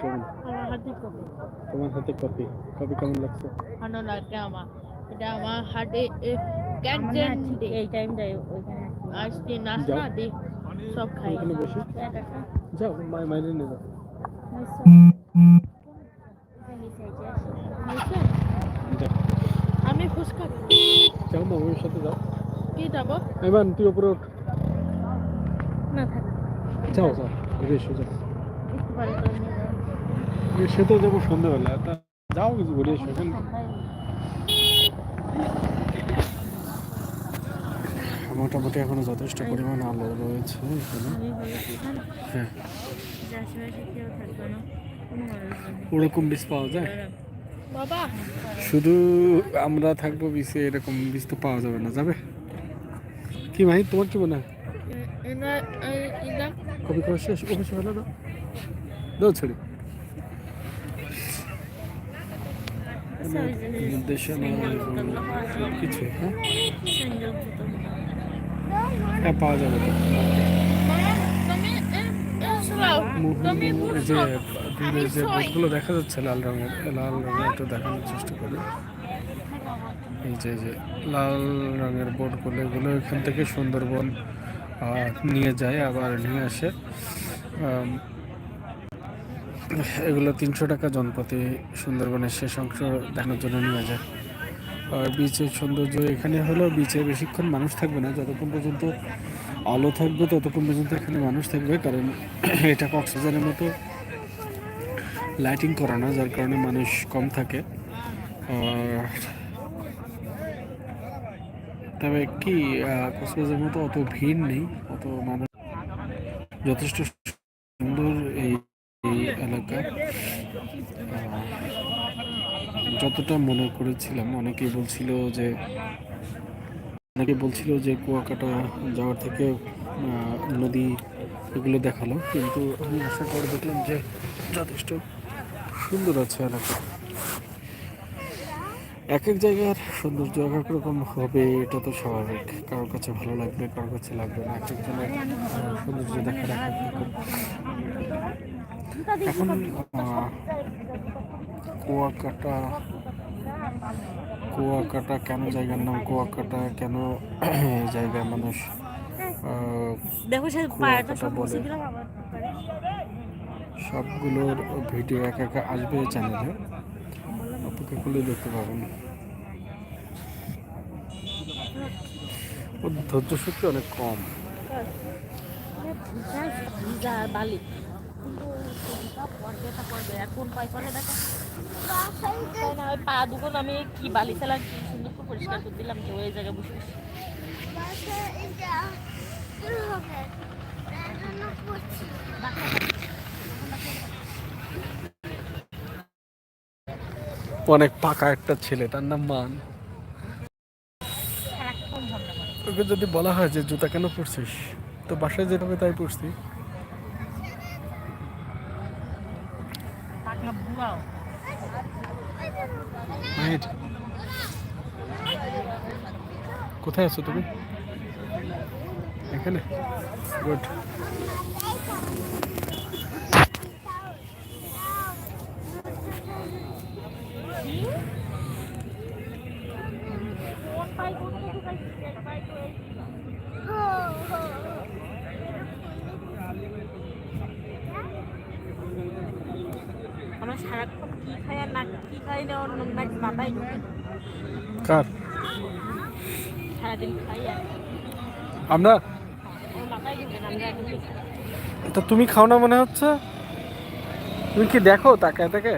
কেমন? আমার হাতে কপি। তোমার হাতে কপি? কপি কেমন লাগছে? ভালো লাগে আমার। এটা আমার হাতে এই টাইমটাই ওইখানে আজকে নাচ যাও। না দিই সব খাই। ওখানে বসি। যাও মাই মাইনে নিয়ে যাও? আমি ফুচকা যাও মামির সাথে যাও। কি যাব এবার তুই উপরে ওঠ না থাক। যাও যাও ঘুরে এসো যাও একটু পরে করে নিয়ে যাব। সে তো যাব সন্ধ্যাবেলা। তা যাও কিছু ঘুরে এসো মোটামুটি এখনও যথেষ্ট পরিমাণ আলো রয়েছে এখানে? হ্যাঁ। ওরকম বীজ পাওয়া যায়? শুধু আমরা থাকব বিচে এরকম বীজ তো পাওয়া যাবে না যাবে? কি ভাই তোমার কি মনে হয়? কবি করে শেষ? অফিসে ভালো না। দাও ছেড়ে আচ্ছা, ওই যে নির্দেশনা কিছু হ্যাঁ? পাওয়া যাবে যে দূরে যে বোটগুলো দেখা যাচ্ছে লাল রঙের লাল রঙের একটু দেখানোর চেষ্টা করি। এই যে যে লাল রঙের বোটগুলো এগুলো এখান থেকে সুন্দরবন আহ, নিয়ে যায় আবার নিয়ে আসে। আম, এগুলো তিনশো টাকা জনপ্রতি সুন্দরবনের শেষ অংশ দেখানোর জন্য নিয়ে যায়। আর বিচের সৌন্দর্য এখানে হলো, বিচে বেশিক্ষণ মানুষ থাকবে না, যতক্ষণ পর্যন্ত আলো থাকবে ততক্ষণ পর্যন্ত এখানে মানুষ থাকবে, কারণ এটা কক্সবাজারের মতো লাইটিং করা না, যার কারণে মানুষ কম থাকে। আর তবে কি কক্সবাজারের মতো অত ভিড় নেই, অত মানুষ যথেষ্ট সুন্দর এই এই এলাকা আহ, যতটা মনে করেছিলাম, অনেকেই বলছিল যে, অনেকে বলছিল যে কুয়াকাটা যাওয়ার থেকে নদী এগুলো দেখাল। কিন্তু আমি আশা করে দেখলাম যে যথেষ্ট সুন্দর আছে এলাকা। এক এক জায়গার সৌন্দর্য এক এক রকম হবে, এটা তো স্বাভাবিক। কারোর কাছে ভালো লাগবে, কারোর কাছে লাগবে না। এক একজনের সৌন্দর্য দেখার এক এক রকম। এখন কুয়াকাটা কুয়াকাটা কেন জায়গার নাম কুয়াকাটা? কেন এই জায়গায় মানুষ দেখো বলে। সবগুলোর ভিডিও একা একা আসবে চ্যানেলে অপেক্ষা করলে দেখতে পাবেন। ধৈর্য শক্তি অনেক কম। বালি। কিন্তু ভিজা পড়বে তা এখন পাই পরে দেখো না ওই পা দুগুন আমি কি বালি কি সুন্দর করে পরিষ্কার করে দিলাম ওই জায়গায় বসে। অনেক পাকা একটা ছেলে তার নাম মান। ওকে যদি বলা হয় যে জুতা কেন পরছিস তো বাসায় যেতে হবে তাই পরছি মাহির কোথায় আছো তুমি এখানে গুড কোন পাই কোন কোন পাই এক পাই তো এই আমরা সারাক্ষণ কি খাই আর না কি খাই না ওর নাকি মাথায় ঢুকে। কার? সারাদিন খাই আর। আমরা? ওর মাথায় ঢুকে না আমরা এখন কি তা তুমি খাও না মনে হচ্ছে? তুমি কি দেখো তাকায় তাকে?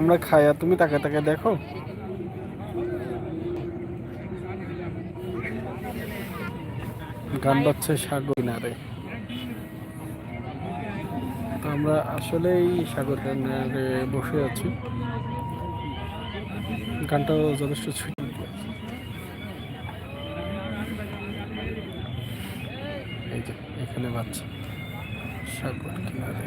আমরা খাই আর তুমি তাকায় তাকায় দেখো। গান বাজছে সাগর কিনারে তো আমরা আসলেই সাগর কিনারে বসে আছি। গানটাও যথেষ্ট ছুটি। এই যে, এখানে বাজছে সাগর কিনারে।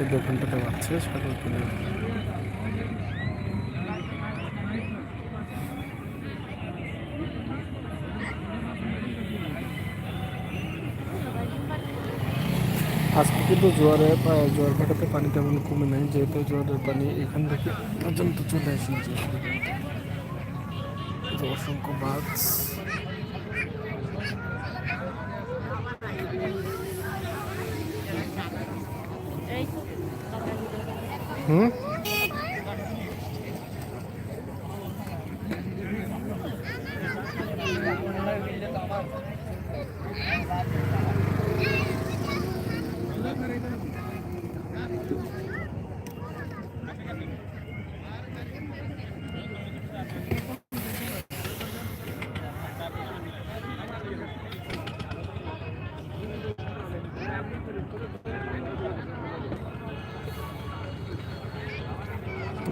এই দোকানটাতে বাজছে সাগর কিনারে। আজকে কিন্তু জোয়ারে পা- জোয়ার ভাটাতে পানি তেমন কমে নাই, যেহেতু জোয়ারের পানি এখান থেকে পর্যন্ত চলে আসে যে এই যে অসংখ্য মাছ এই তো হুম?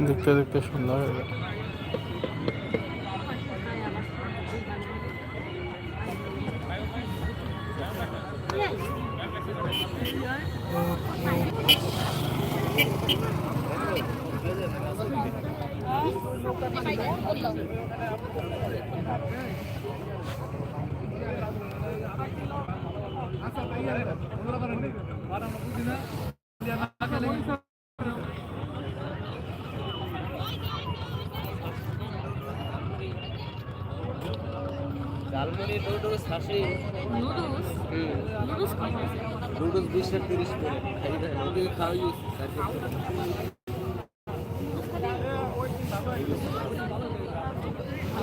দেখতে দেখতে সুন্দর হয়ে গেল। ঝালমুড়ি নুডলস হাসি। নুডলস নুডলস কত আছে? নুডলস বিশ টাকা তিরিশ করে। খাই ওকে খাওয়াই